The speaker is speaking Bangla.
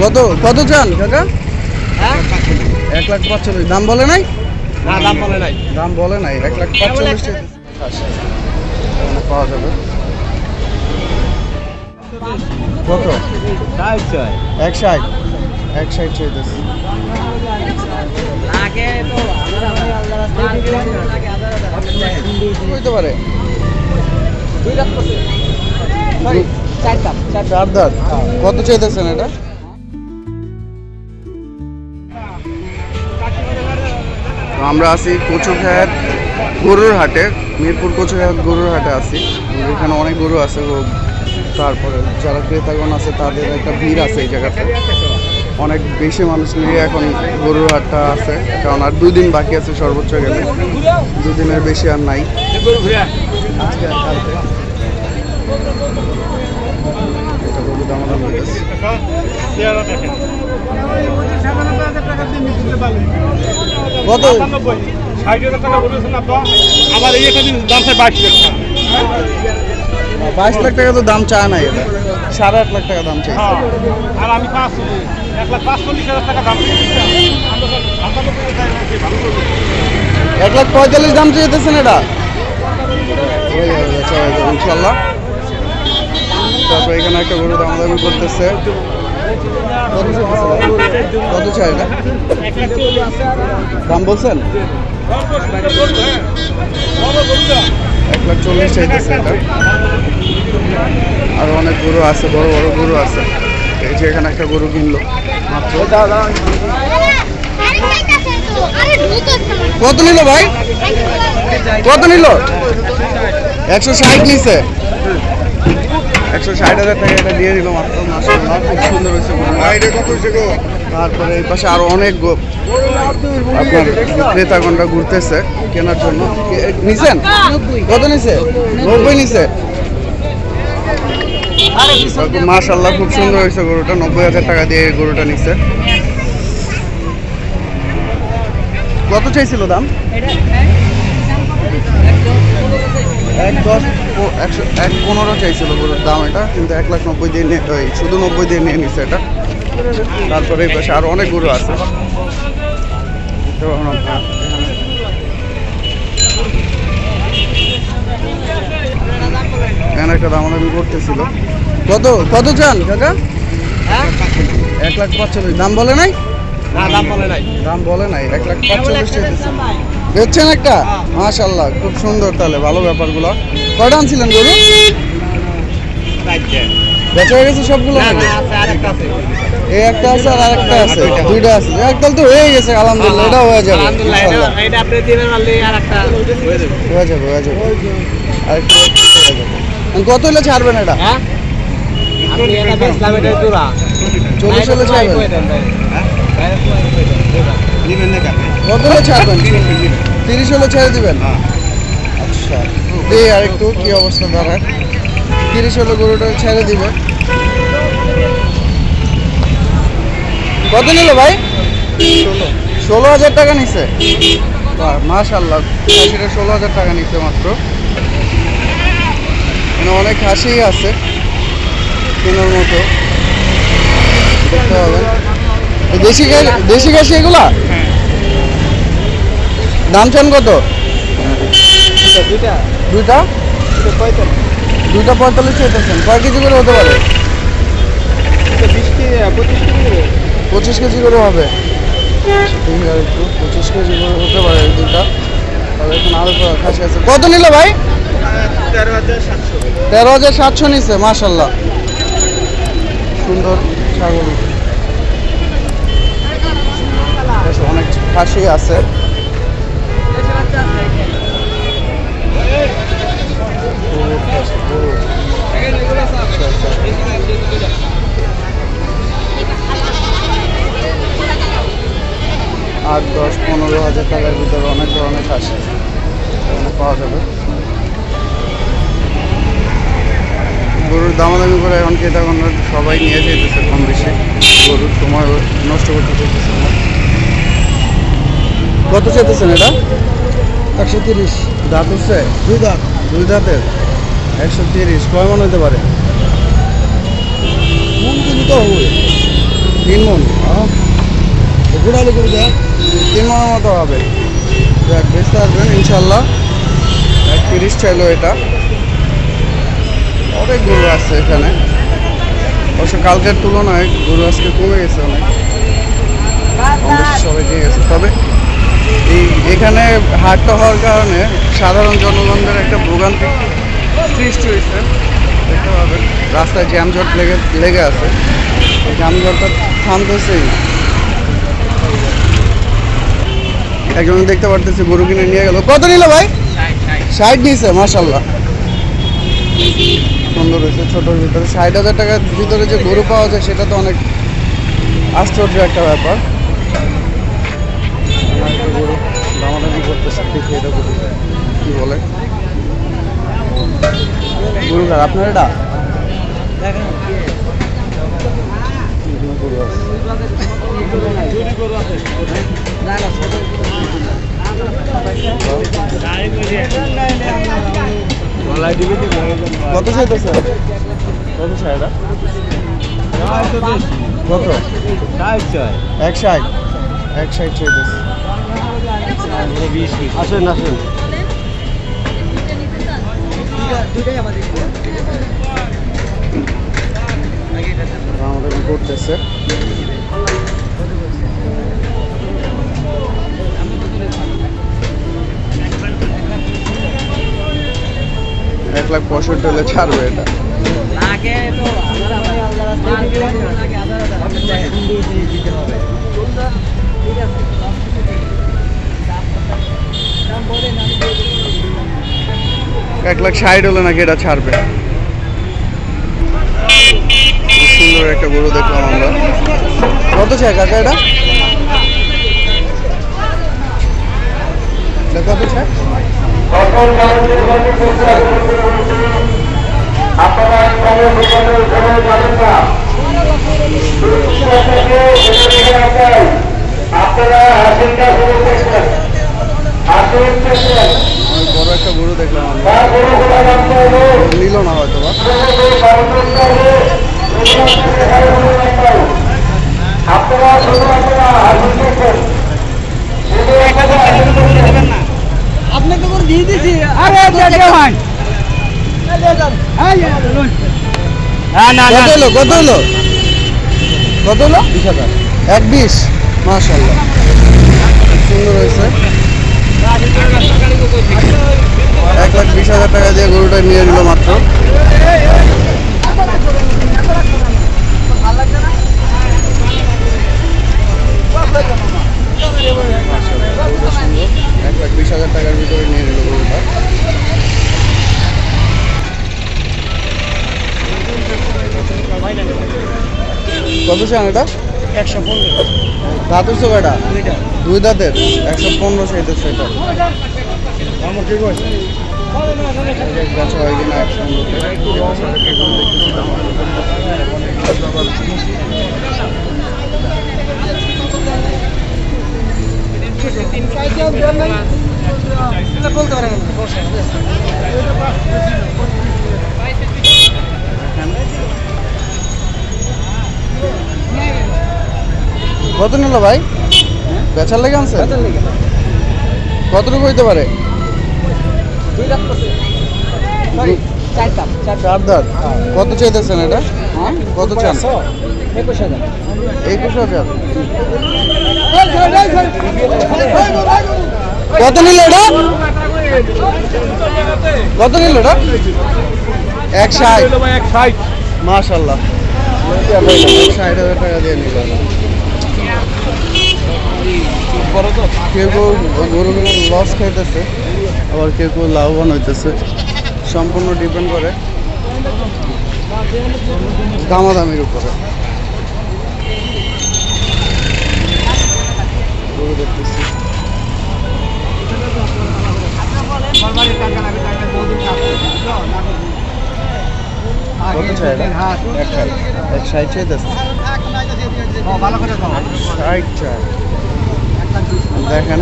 কত? কত চান কাকা? হ্যাঁ? এক লাখ পাঁচচল্লিশ। দাম বলে নাই? না দাম বলে নাই। দাম বলে নাই। এক লাখ পাঁচচল্লিশ পাওয়া যাবে। কত? এক ষাট। এক ষাট চাইতেছে। আগে তো পারে। চার দাঁত। কত চাইতেছেন এটা? আমরা আছি কচুঘাট গরুর হাটে, মিরপুর কচুঘাট গরুর হাটে আছি। এখানে অনেক গরু আছে তারপরে যারা ক্রেতাগণ আছে, তাদের একটা ভিড় আছে এই জায়গাতে। অনেক বেশি মানুষ নিয়ে এখন গরুর হাটটা আছে, কারণ আর দুদিন বাকি আছে সর্বোচ্চ গেলে। দুদিনের বেশি আর নাই। আজকে আর কালকে। এটা গরু হইতেছে। কত? ষাট হাজার টাকা বলেছেন আপনার আবার এই একটা জিনিস দাম চাই বাইশ লাখ টাকা। বাইশ লাখ টাকা তো দাম চায় না এটা। সাড়ে আট লাখ টাকা দাম চাই হ্যাঁ। আর আমি পাঁচ এক লাখ পাঁচচল্লিশ হাজার টাকা দাম। আমরা। এক লাখ পঁয়তাল্লিশ দাম চাইতেছেন এটা? ইনশাল্লাহ। তারপর এখানে একটা গরু দামাদামি করতেছে। কত চাই এটা দাম বলছেন? এক লাখ চল্লিশ চাইতেছে অনেক গরু আছে, বড় বড় গরু আছে। এই যে এখানে একটা গরু কিনলো। কত নিল ভাই? কত নিল? একশো ষাট নিছে। একশো ষাট হাজার টাকা এটা দিয়ে দিল মাত্র মাসাল্লাহ খুব সুন্দর হয়েছে। তারপরে এই পাশে আরও অনেক আপনার ক্রেতাগণরা ঘুরতেছে কেনার জন্য। নিছেন? কত নিছে? নব্বই নিছে। মাশাল্লাহ খুব সুন্দর হয়েছে গরুটা। নব্বই হাজার টাকা দিয়ে গরুটা নিছে। কত চাইছিল দাম? এক দশ একশো, এক পনেরো চাইছিল দাম এটা, কিন্তু এক লাখ নব্বই দিয়ে নিয়ে শুধু নব্বই দিয়ে নিয়ে নিছে এটা। তারপরে এই পাশে আরও অনেক গরু আছে। এখানে। একটা দামাদামি করতেছিল। কত? কত চান, কাকা? এক লাখ পাঁচচল্লিশ। দাম বলে নাই? না দাম বলে নাই। দাম বলে নাই এক লাখ পাঁচচল্লিশ চাইতেছে একটা? মাশাল্লাহ খুব সুন্দর তাহলে ভালো ব্যাপারগুলো। কয়টা আনছিলেন গরু? বেচা হয়ে গেছে সবগুলো নাকি? আরেকটা আছে। এই একটা আছে আর আরেকটা আছে দুইটা। আছে। একদল তো হয়ে গেছে আলহামদুলিল্লাহ এটা হয়ে যাবে। হয়ে যাবে। হয়ে যাবে হয়ে যাবে। আর একটু একটু হয়ে যাবে। এখন কত হলে ছাড়বেন এটা? হ্যাঁ? চল্লিশ হলে ছাড়বেন। কত হলে ছাড়বেন তিরিশ হলে ছেড়ে দিবেন? আচ্ছা। দিয়ে আর একটু কি অবস্থা দাঁড়ায় তিরিশ হলে গরুটা ছেড়ে দিবে কত নিল ভাই? ষোলো। হাজার টাকা নিছে? মাশাল্লাহ খাসিটা ষোলো হাজার টাকা নিছে মাত্র। এখানে অনেক খাসি আছে। কেনার মতো। দেখতে এই দেশি খাসি দেশি খাসি এগুলা? দাম চান কত? দুইটা। দুইটা? পঁয়তাল্লিশ। দুইটা পঁয়তাল্লিশ চাইতেছেন কয় কেজি করে হতে পারে? পঁচিশ কেজি করে। হবে। একটু পঁচিশ কেজি করে হতে পারে দুইটা। কত নিল ভাই? তেরো হাজার সাতশো নিছে মাশাল্লাহ। সুন্দর ছাগল বেশ খাসি আছে। আট, দশ, পনেরো হাজার টাকার ভিতরে অনেক ধরনের খাসি পাওয়া যাবে। গরুর দামাদামি করে এখন ক্রেতাগণরা সবাই নিয়ে যেতেছে কম বেশি। গরুর সময় নষ্ট করতে চাইতেছে না। কত চাইতেছেন এটা? একশো তিরিশ। দাঁত হচ্ছে? দুই দাঁত। দুই দাঁতের? একশো তিরিশ কয় মন হতে পারে? মন কিন্তু তো হবে। তিন মন? ঘোরালে করে দেয় তিন মনের মতো হবে। যাক বেচতে আসবেন ইনশাল্লাহ। এক তিরিশ চাইলো এটা। অনেক গরু আছে এখানে। অবশ্য কালকের তুলনায় গরু আজকে কমে গেছে অনেক সবাই নিয়ে গেছে। তবে এই এখানে হাটটা হওয়ার কারণে সাধারণ জনগণদের একটা ভোগান্তি সৃষ্টি হয়েছে। দেখতে পাবেন, রাস্তায় জ্যামজট লেগে লেগে আছে। এই জ্যামজটটা থামতেছেই। একজন দেখতে পারতেছি, গরু কিনে নিয়ে গেল। কত নিল ভাই? ষাট নিয়েছে মাসাল্লাহ সুন্দর হয়েছে, ছোটোর ভিতরে। ষাট হাজার টাকার ভিতরে যে গরু পাওয়া যায়, সেটা তো অনেক আশ্চর্য একটা ব্যাপার আমার একটা গরু দামাদামি করতেছে দেখি এটা কি বলে? গরু আপনার এটা? কত চাইতেছে? কত চাই এটা? কত? এক ষাট। এক ষাট চাইতেছে। আসেন আসেন। আমাদের করতেছে? এক লাখ পঁয়ষট্টি হলে ছাড়বে এটা। এক লাখ ষাট হলে নাকি এটা ছাড়বে। সুন্দর একটা গরু দেখলাম আমরা। কত চাই কাকা এটা? কত চাই? আপনারা বড় একটা গরু দেখলাম নিল না হয়তো বা আপনারা আপনাকে করে দিয়ে দিছি আরে কত হলো? কত হলো? বিশ হাজার। এক বিশ মাশাল্লাহ সুন্দর হয়েছে। এক লাখ বিশ হাজার টাকা দিয়ে গরুটা নিয়ে নিল মাত্র। এক লাখ বিশ হাজার টাকার ভিতরে নিয়ে নিল গরুটা। কত চান এটা? একশো পনেরো দাঁত কয়টা দুই দাঁতের একশো পনেরো চাইতে সেটা আমার কি কয় বেচা হয় কিনা এক সঙ্গে বলতে পারেন কত নিল ভাই? বেচার লেগে আনছে? কতটুকু হইতে পারে? চার দাঁত কত চাইতেছেন এটা? হ্যাঁ? কত চান? একুশ হাজার। একুশ হাজার? কত নিল এটা? কত নিল এটা? এক ষাট। এক ষাট। মাশাল্লাহ ষাট হাজার টাকা দিয়ে নিল। কেউ কেউ গরুগুলো লস খাইতেছে আবার কেউ কেউ লাভবান হইতেছে। সম্পূর্ণ ডিপেন্ড করে দামাদামির উপরে। গরু দেখতেছি? এক ষাট চাইতেছে। ভালো করে ষাট চাই। দেখেন